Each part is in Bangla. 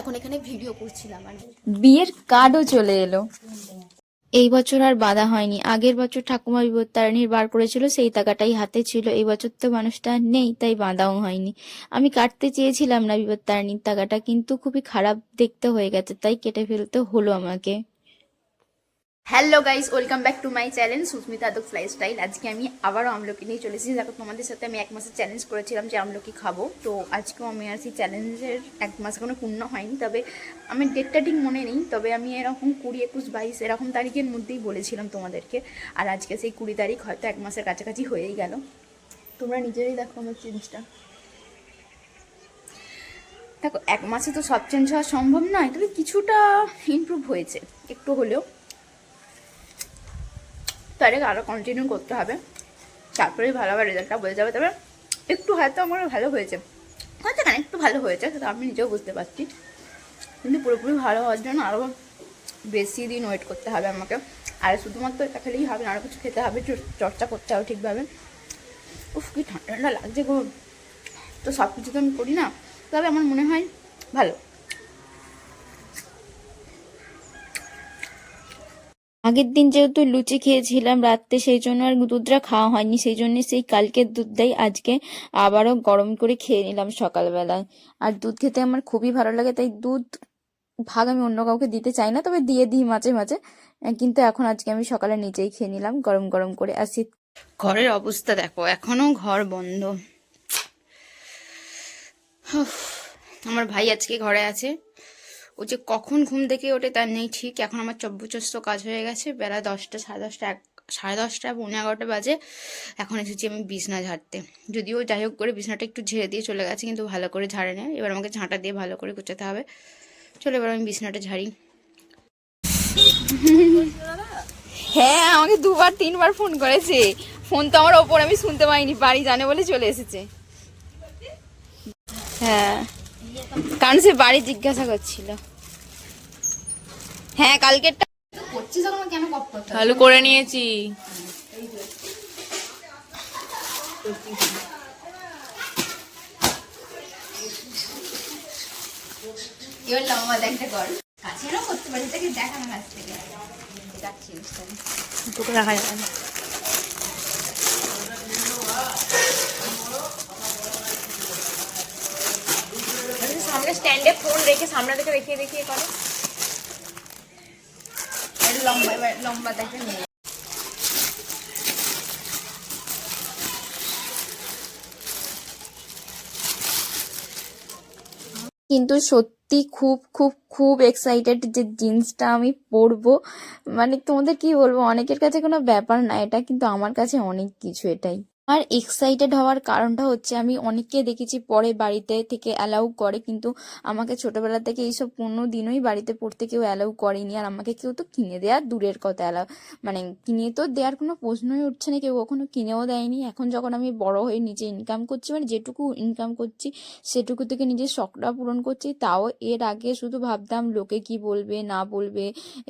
এখন এখানে ভিডিও করছিলাম আর বিয়ের কার্ডও চলে এলো। এই বছর আর বাধা হয়নি। আগের বছর ঠাকুমা বিপত্তারিণীর বার করেছিল সেই টাকাটাই হাতে ছিল। এই বছর তো মানুষটা নেই তাই বাঁধাও হয়নি। আমি কাটতে চেয়েছিলাম না বিপত্তারিণীর টাকাটা কিন্তু খুবই খারাপ দেখতে হয়ে গেছে তাই কেটে ফেলতে হলো আমাকে। Hello guys welcome back to my channel Susmita Adak lifestyle আজকে আমি আবারও আমলকি নিয়ে চলেছি। দেখো, তোমাদের সাথে আমি এক মাসের চ্যালেঞ্জ করেছিলাম যে আমলকি খাব। তো আজকেও আমি আর সেই চ্যালেঞ্জের এক মাস এখনও পূর্ণ হয়নি। তবে আমি ডেটটা ঠিক মনে নেই। তবে আমি এরকম কুড়ি একুশ বাইশ এরকম তারিখের মধ্যেই বলেছিলাম তোমাদেরকে। আর আজকে সেই কুড়ি তারিখ হয়তো এক মাসের কাছাকাছি হয়েই গেল। তোমরা নিজেরাই দেখো আমার চেঞ্জটা দেখো, এক মাসে তো সব চেঞ্জ হওয়া সম্ভব নয়। তবে কিছুটা ইমপ্রুভ হয়েছে। একটু হলেও। তাহলে আরও কন্টিনিউ করতে হবে। তারপরেই ভালো হবে রেজাল্টটা বোঝা যাবে। তবে একটু হয়তো আমার ভালো হয়েছে। হয়তো কেন একটু ভালো হয়েছে, সেটা আমি নিজেও বুঝতে পারছি। কিন্তু পুরোপুরি ভালো হওয়ার জন্য আরও বেশি দিন ওয়েট করতে হবে আমাকে। আর শুধুমাত্র এটা খেলেই হবে না আরও কিছু খেতে হবে চর্চা করতে হবে ঠিকভাবে। উফ, কি ঠান্ডা ঠান্ডা লাগছে গো। তো সব কিছু তো আমি করি না। তবে আমার মনে হয় ভালো। আগের দিন যেহেতু লুচি খেয়েছিলাম রাত্রে, সেই জন্য আর দুধটা খাওয়া হয়নি। সেই জন্য সেই কালকের দুধটাই আজকে আবারও গরম করে খেয়ে নিলাম সকালবেলায় আর দুধ খেতে আমার খুবই ভালো লাগে, তাই দুধ ভাগ আমি অন্য কাউকে দিতে চাই না, তবে দিয়ে দিই মাঝে মাঝে। কিন্তু এখন আজকে আমি সকালে নিজেই খেয়ে নিলাম গরম গরম করে। আর শীত ঘরের অবস্থা দেখো, এখনও ঘর বন্ধ। আমার ভাই আজকে ঘরে আছে। ও যে কখন ঘুম থেকে ওঠে তার নেই ঠিক। এখন আমার চব্বচস্ত কাজ হয়ে গেছে। বেলা দশটা, সাড়ে দশটা, এক, সাড়ে দশটা, পৌনে এগারোটা বাজে। এখন এসেছি আমি বিছনা ঝাড়তে। যদিও যাই হোক করে বিছনাটা একটু ঝেড়ে দিয়ে চলে গেছে, কিন্তু ভালো করে ঝাড়ে নেয়। এবার আমাকে ঝাঁটা দিয়ে ভালো করে গোছাতে হবে। চলো এবার আমি বিছনাটা ঝাড়ি। হ্যাঁ আমাকে দুবার, তিনবার ফোন করেছে। ফোন তো আমার ওপর, আমি শুনতে পাইনি। বাড়ি জানে বলে চলে এসেছে। হ্যাঁ। কারণ সে বাড়ি জিজ্ঞাসা করছিল। হ্যাঁ কালকেরটা চালু করে নিয়েছি। এবার লম্বা দেখতে কর। কাছে করতে পারি তাকে দেখানো কাছ থেকে। যাচ্ছি তোকে দেখা যাবে। না সামনে স্ট্যান্ডে ফোন রেখে সামনে থেকে দেখিয়ে দেখিয়ে করে। কিন্তু সত্যি খুব খুব খুব এক্সাইটেড যে জিন্সটা আমি পরবো। মানে তোমাদের কি বলব? অনেকের কাছে কোনো ব্যাপার না, এটা কিন্তু আমার কাছে অনেক কিছু এটাই। আর এক্সাইটেড হওয়ার কারণটা হচ্ছে আমি অনেককে দেখেছি পরে বাড়িতে থেকে অ্যালাউ করে, কিন্তু আমাকে ছোটবেলা থেকে এইসব কোনো দিনই বাড়িতে পড়তে কেউ অ্যালাউ করেনি। আর আমাকে কেউ তো কিনে দেওয়ার দূরের কথা অ্যালাউ মানে কিনে তো দেওয়ার কোনো প্রশ্নই উঠছে না, কেউ কখনো কিনেও দেয়নি। এখন যখন আমি বড় হয়ে নিজে ইনকাম করছি মানে যেটুকু ইনকাম করছি, সেটুকু থেকে নিজের শখটা পূরণ করছি, তাও এর আগে শুধু ভাবতাম লোকে কি বলবে, না বলবে,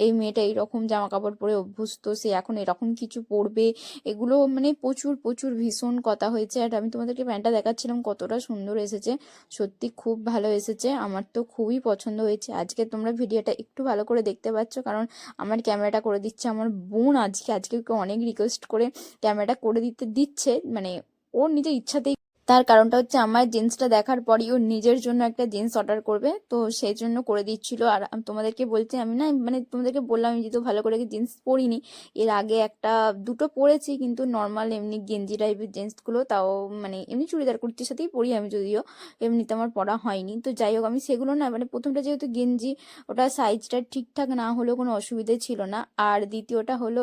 এই মেয়েটা এইরকম জামা কাপড় পরে অভ্যস্ত, সে এখন এরকম কিছু পরবে, এগুলো মানে প্রচুর প্রচুর ভীষণ কথা হয়েছে আর আমি তোমাদেরকে প্যান্টটা দেখাচ্ছিলাম কতটা সুন্দর এসেছে। সত্যি খুব ভালো এসেছে, আমার তো খুবই পছন্দ হয়েছে। আজকে তোমরা ভিডিওটা একটু ভালো করে দেখতে পাচ্ছ, কারণ আমার ক্যামেরাটা করে দিচ্ছে আমার বোন আজকে আজকে অনেক রিকোয়েস্ট করে ক্যামেরাটা করে দিতে দিচ্ছে মানে ওর নিজের ইচ্ছাতেই তার কারণটা হচ্ছে আমার জিন্সটা দেখার পরই ও নিজের জন্য একটা জিন্স অর্ডার করবে, তো সেই জন্য করে দিচ্ছিল। আর তোমাদেরকে বলছি আমি না মানে তোমাদেরকে বললাম আমি যেহেতু ভালো করে জিন্স পরিনি, এর আগে একটা দুটো পরেছি কিন্তু নর্মাল এমনি গেঞ্জি টাইপের জিন্সগুলো, তাও মানে এমনি চুড়িদার কুর্তির সাথেই পরি আমি যদিও, এমনিতে আমার পরা হয়নি। তো যাই হোক, আমি সেগুলো না মানে প্রথমটা যেহেতু গেঞ্জি, ওটা সাইজটা ঠিকঠাক না হলেও কোনো অসুবিধে ছিল না। আর দ্বিতীয়টা হলো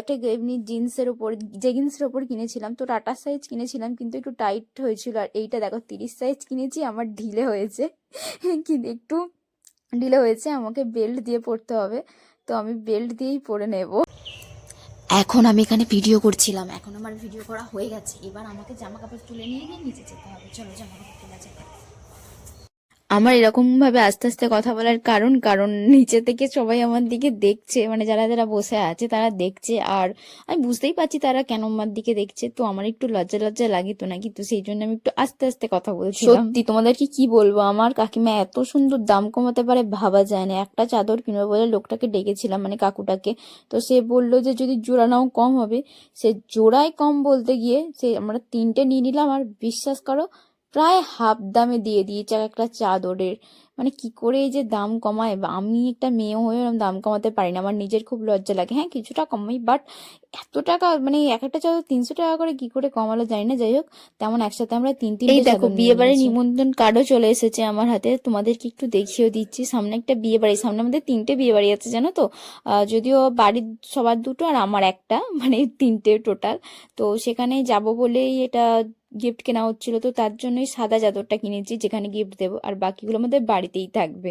একটা এমনি জিন্সের ওপর জেগিন্সের ওপর কিনেছিলাম, তো টাটা সাইজ কিনেছিলাম, কিন্তু একটু টাইট হয়েছিল আর এইটা দেখো তিরিশ সাইজ কিনেছি, আমার ঢিলে হয়েছে। কিন্তু একটু ঢিলে হয়েছে, আমাকে বেল্ট দিয়ে পড়তে হবে। তো আমি বেল্ট দিয়েই পরে নেব। এখন আমি এখানে ভিডিও করছিলাম, এখন আমার ভিডিও করা হয়ে গেছে। এবার আমাকে জামা কাপড় তুলে নিয়ে গিয়ে নিচে যেতে হবে। চলো জামা কাপড় তোলা যাবে আমার এরকম ভাবে আস্তে আস্তে কথা বলার কারণ কারণ নিচে থেকে সবাই আমার দিকে দেখছে মানে যারা যারা বসে আছে তারা দেখছে, আর আমি বুঝতেই পারছি তারা কেন আমার দিকে দেখছে, তো আমার একটু লজ্জা লজ্জা লাগে তো নাকি, তো সেই জন্য আমি একটু আস্তে আস্তে কথা বলছি সত্যি, তোমাদেরকে কি বলব? আমার কাকিমা এত সুন্দর দাম কমাতে পারে, ভাবা যায় না। একটা চাদর কিনবে বলে লোকটাকে ডেকেছিলাম মানে কাকুটাকে। তো সে বলল যে, যদি জোড়া নাও কম হবে। সে জোড়ায় কম বলতে গিয়ে সে আমরা তিনটে নিয়ে নিলাম, আর বিশ্বাস করো প্রায় হাফ দামে দিয়ে দিয়েছে এক একটা চাদরের। মানে কি করে এই যে দাম কমায়? বা আমি একটা মেয়ে হয়ে দাম কমাতে পারি না। আমার নিজের খুব লজ্জা লাগে। হ্যাঁ কিছুটা কমাই বাট এত টাকা মানে এক একটা চাদর তিনশো টাকা করে কি করে কমালো জানি না। যাই হোক তেমন একসাথে আমরা তিন তিন এই দেখো বিয়ে বাড়ির নিমন্ত্রণ কার্ডও চলে এসেছে আমার হাতে। তোমাদেরকে একটু দেখিয়েও দিচ্ছি। সামনে একটা বিয়ে বাড়ি সামনে আমাদের তিনটে বিয়ে বাড়ি আছে জানো তো? যদিও বাড়ির সবার দুটো আর আমার একটা মানে তিনটে টোটাল তো সেখানে যাব বলেই এটা গিফট কেনা হচ্ছিল, তো তার জন্যই সাদা চাদরটা কিনেছি, যেখানে গিফট দেবো, আর বাকিগুলো আমাদের বাড়িতেই থাকবে।